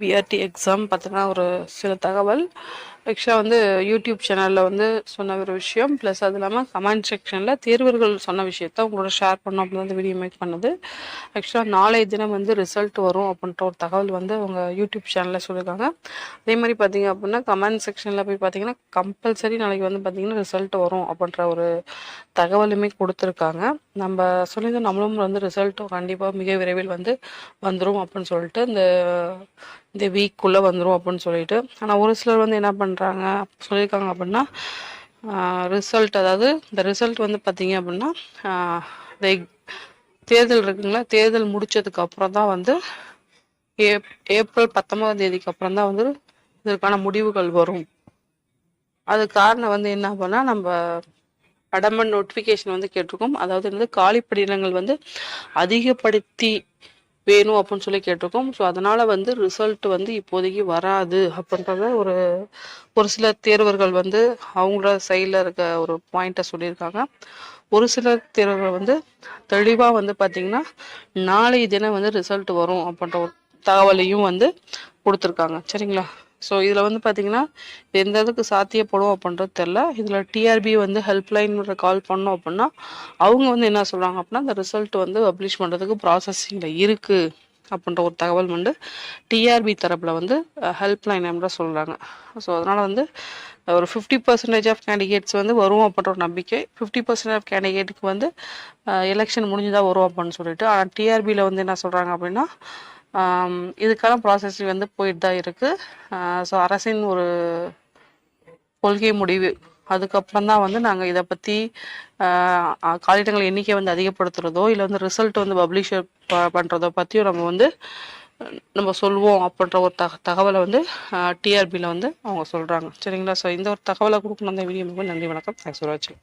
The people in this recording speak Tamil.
பிஆர்டி எக்ஸாம் பார்த்தீங்கன்னா ஒரு சில தகவல். ஆக்சுவலாக வந்து யூடியூப் சேனலில் வந்து சொன்ன ஒரு விஷயம். ப்ளஸ் அது இல்லாமல் கமெண்ட் செக்ஷனில் தேர்வர்கள் சொன்ன விஷயத்த உங்களோட ஷேர் பண்ணோம் அப்படின்னு வந்து வீடியோ மேக் பண்ணுது. ஆக்சுவலாக நாளைய தினம் வந்து ரிசல்ட் வரும் அப்படின்ற ஒரு தகவல் வந்து அவங்க யூடியூப் சேனலில் சொல்லியிருக்காங்க அதே மாதிரி பார்த்தீங்க அப்படின்னா கமெண்ட் செக்ஷனில் போய் பார்த்தீங்கன்னா கம்பல்சரி நாளைக்கு வந்து பார்த்தீங்கன்னா ரிசல்ட் வரும் அப்படின்ற ஒரு தகவலுமே கொடுத்துருக்காங்க. நம்ம சொல்லியிருந்தோம் நம்மளும் வந்து ரிசல்ட்டும் கண்டிப்பாக மிக விரைவில் வந்து வந்துடும் அப்படின்னு சொல்லிட்டு இந்த இந்த வீக்குள்ளே வந்துடும் அப்படின்னு சொல்லிட்டு. ஆனால் ஒரு சிலர் வந்து என்ன பண்ணுறாங்க சொல்லியிருக்காங்க அப்படின்னா ரிசல்ட் அதாவது இந்த ரிசல்ட் வந்து பார்த்தீங்க அப்படின்னா இந்த தேர்தல் இருக்குங்களா தேர்தல் முடித்ததுக்கு அப்புறம் தான் வந்து ஏப் ஏப்ரல் பத்தொன்பதாம் தேதிக்கு அப்புறம் தான் வந்து இதற்கான முடிவுகள் வரும். அது காரணம் வந்து என்ன பண்ணால் நம்ம அடமன் நோட்டிஃபிகேஷன் வந்து கேட்டிருக்கோம். அதாவது வந்து காலிப்படினங்கள் வந்து அதிகப்படுத்தி வேணும் அப்படின்னு சொல்லி கேட்டிருக்கோம். ஸோ அதனால் வந்து ரிசல்ட் வந்து இப்போதைக்கு வராது அப்படின்றத ஒரு ஒரு சில தேர்வர்கள் வந்து அவங்களோட சைடில் இருக்க ஒரு பாயிண்ட்டை சொல்லியிருக்காங்க. ஒரு சில தேர்வர்கள் வந்து தெளிவாக வந்து பார்த்திங்கன்னா நாளைய தினம் வந்து ரிசல்ட் வரும் அப்படின்ற ஒரு தகவலையும் வந்து கொடுத்துருக்காங்க. சரிங்களா? ஸோ இதில் வந்து பார்த்தீங்கன்னா எந்த அளவுக்கு சாத்தியப்படும் அப்படின்றது தெரில இதில் டிஆர்பி வந்து ஹெல்ப்லைன் கால் பண்ணோம் அப்படின்னா அவங்க வந்து என்ன சொல்கிறாங்க அப்படின்னா அந்த ரிசல்ட் வந்து பப்ளிஷ் பண்ணுறதுக்கு ப்ராசஸிங்கில் இருக்குது அப்படின்ற ஒரு தகவல் வந்து டிஆர்பி தரப்பில் வந்து ஹெல்ப்லைன் நம்பரை சொல்கிறாங்க ஸோ அதனால் வந்து ஒரு ஃபிஃப்டி பர்சன்டேஜ் ஆஃப் கேண்டிடேட்ஸ் வந்து வரும் அப்படின்ற ஒரு நம்பிக்கை. ஃபிஃப்டி பர்சன்ட் ஆஃப் கேண்டிடேட்டுக்கு வந்து எலெக்ஷன் முடிஞ்சுதான் வரும் அப்படின்னு சொல்லிட்டு ஆனால் டிஆர்பியில் வந்து என்ன சொல்கிறாங்க அப்படின்னா இதுக்கான ப்ராசஸிங் வந்து போயிட்டு தான் இருக்குது ஸோ அரசின் ஒரு கொள்கை முடிவு. அதுக்கப்புறம் தான் வந்து நாங்கள் இதை பற்றி காலிடங்கள் எண்ணிக்கை வந்து அதிகப்படுத்துகிறதோ இல்லை வந்து ரிசல்ட் வந்து பப்ளிஷ் பண்ணுறதோ பற்றியும் நம்ம வந்து நம்ம சொல்லுவோம் அப்படின்ற ஒரு தக தகவலை வந்து டிஆர்பியில் வந்து அவங்க சொல்கிறாங்க சரிங்களா? ஸோ இந்த ஒரு தகவலை கொடுக்கணும். அந்த வீடியோ நன்றி வணக்கம். தேங்க்ஸ் ஃபார் வாட்சிங்